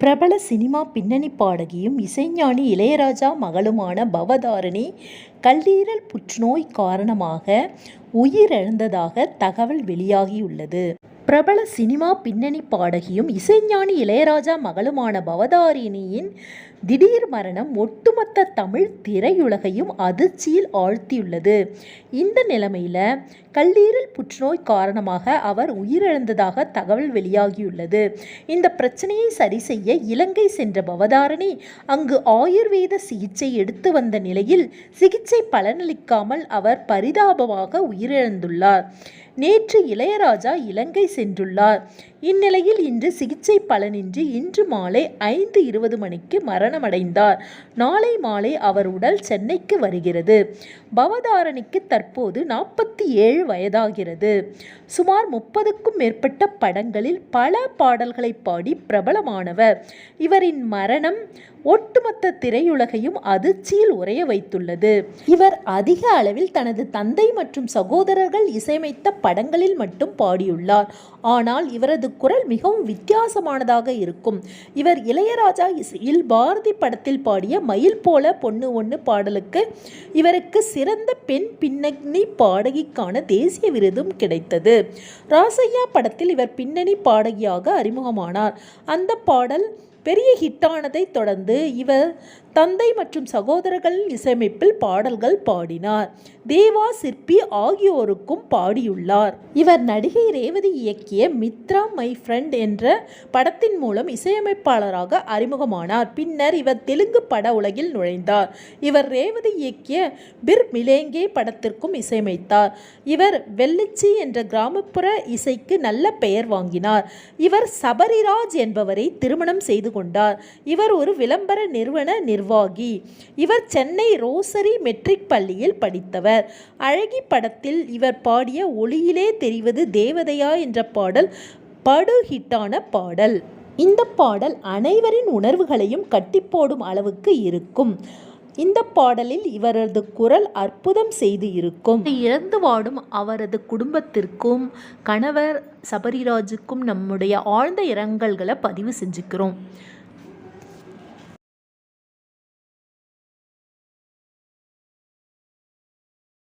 பிரபல சினிமா பின்னணி பாடகியும் இசைஞானி இளையராஜா மகளுமான பவதாரணி கல்லீரல் புற்றுநோய் காரணமாக உயிரிழந்ததாக தகவல் வெளியாகியுள்ளது. பிரபல சினிமா பின்னணி பாடகியும் இசைஞானி இளையராஜா மகளுமான பவதாரிணியின் திடீர் மரணம் ஒட்டுமொத்த தமிழ் திரையுலகையும் அதிர்ச்சியில் ஆழ்த்தியுள்ளது. இந்த நிலைமையில் கல்லீரல் புற்றுநோய் காரணமாக அவர் உயிரிழந்ததாக தகவல் வெளியாகியுள்ளது. இந்த பிரச்சனையை சரி செய்ய இலங்கை சென்ற பவதாரணி அங்கு ஆயுர்வேத சிகிச்சை எடுத்து வந்த நிலையில் சிகிச்சை பலனளிக்காமல் அவர் பரிதாபமாக உயிரிழந்துள்ளார். நேற்று இளையராஜா இலங்கை சென்றுள்ளார். இந்நிலையில் இன்று சிகிச்சை பலனின்றி இன்று மாலை ஐந்து இருபது மணிக்கு மரணமடைந்தார். நாளை மாலை அவர் உடல் சென்னைக்கு வருகிறது. பவதாரணிக்கு தற்போது நாற்பத்தி ஏழு வயதாகிறது. சுமார் முப்பதுக்கும் மேற்பட்ட படங்களில் பல பாடல்களை பாடி பிரபலமானவர். இவரின் மரணம் ஒட்டுமொத்த திரையுலகையும் அதிர்ச்சியில் உறைய வைத்துள்ளது. இவர் அதிக அளவில் தனது தந்தை மற்றும் சகோதரர்கள் இசையமைத்த படங்களில் மட்டும் பாடியுள்ளார். ஆனால் இவரது குரல் மிகவும் வித்தியாசமானதாக இருக்கும். இவர் இளையராஜா இசையில் பாரதி படத்தில் பாடிய மயில் போல பொண்ணு ஒண்ணு பாடலுக்கு இவருக்கு சிறந்த பெண் பின்னணி பாடகிக்கான தேசிய விருதும் கிடைத்தது. ராசையா படத்தில் இவர் பின்னணி பாடகியாக அறிமுகமானார். அந்த பாடல் பெரிய ஹிட்டானதை தொடர்ந்து இவர் தந்தை மற்றும் சகோதரர்களின் இசையமைப்பில் பாடல்கள் பாடினார். தேவா சிற்பி ஆகியோருக்கும் பாடியுள்ளார். இவர் நடிகை ரேவதி இயக்கிய மித்ரா மை ஃப்ரெண்ட் என்ற படத்தின் மூலம் இசையமைப்பாளராக அறிமுகமானார். பின்னர் இவர் தெலுங்கு பட உலகில் நுழைந்தார். இவர் ரேவதி இயக்கிய பிர் மிலேங்கே படத்திற்கும் இசையமைத்தார். இவர் வெள்ளிச்சி என்ற கிராமப்புற இசைக்கு நல்ல பெயர் வாங்கினார். இவர் சபரிராஜ் என்பவரை திருமணம் செய்து கொண்டார். இவர் ஒரு விளம்பர நிறுவன நிர்வாகி. இவர் சென்னை ரோசரி மெட்ரிக் பள்ளியில் படித்தவர். அழகி படத்தில் இவர் பாடிய ஒளியிலே தெரிவது தேவதையா என்ற பாடல் படு ஹிட்டான பாடல். இந்த பாடல் அனைவரின் உணர்வுகளையும் கட்டிப்போடும் அளவுக்கு இருக்கும். இந்த பாடலில் இவரது குரல் அற்புதம் செய்து இருக்கும். இழந்து வாடும் அவரது குடும்பத்திற்கும் கணவர் சபரிராஜுக்கும் நம்முடைய ஆழ்ந்த இரங்கல்களை பதிவு செஞ்சுக்கிறோம்.